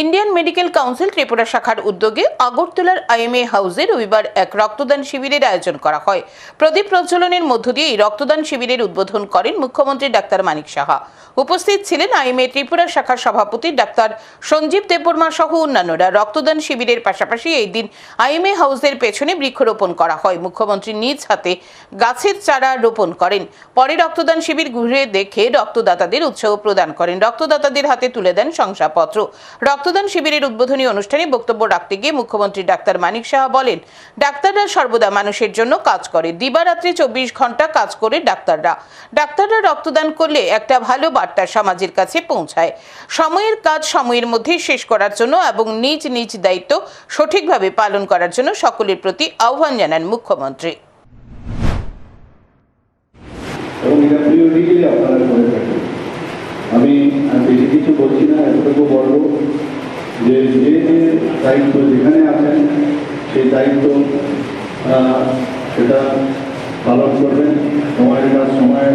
Indian medical council Tripura শাখার উদ্যোগে আগরতলার আইএমএ হাউসে রবিবার এক রক্তদান শিবিরের আয়োজন করা হয়। প্রদীপ প্রজ্বলনের মধ্য দিয়ে এই রক্তদান শিবিরের উদ্বোধন করেন মুখ্যমন্ত্রী ডাক্তার মানিক সাহা। উপস্থিত ছিলেন আইএমএ ত্রিপুরা শাখার সভাপতি ডাক্তার সঞ্জীব দেববর্মা সহ অন্যান্যরা। রক্তদান শিবিরের পাশাপাশি এই দিন আইএমএ হাউসের পেছনে বৃক্ষরোপণ করা হয়। মুখ্যমন্ত্রী নিজ হাতে গাছের চারা রোপণ করেন। পরে রক্তদান শিবির ঘুরে দেখে রক্তদাতাদের উৎসাহ প্রদান করেন। রক্তদাতাদের হাতে তুলে দেন শংসাপত্র। রক্তদান শিবিরের উদ্বোধনী অনুষ্ঠানে বক্তব্য রাখতে গিয়ে মুখ্যমন্ত্রী ডাক্তার মানিক সাহা বলেন, ডাক্তাররা সর্বদা মানুষের জন্য কাজ করে। দিবারাত্রি চব্বিশ ঘণ্টা কাজ করে ডাক্তাররা। ডাক্তাররা রক্তদান করলে একটা ভালো বার্তা সমাজের কাছে পৌঁছায়। সময়ের কাজ সময়ের মধ্যেই শেষ করার জন্য এবং নিজ নিজ দায়িত্ব সঠিকভাবে পালন করার জন্য সকলের প্রতি আহ্বান জানান মুখ্যমন্ত্রী। এবং এটা আপনারা কিছু বলছি না, এতটুকু বলব যে যে যে দায়িত্ব যেখানে আছেন, সেই দায়িত্ব সেটা পালন করবেন। সময়ের সময়ে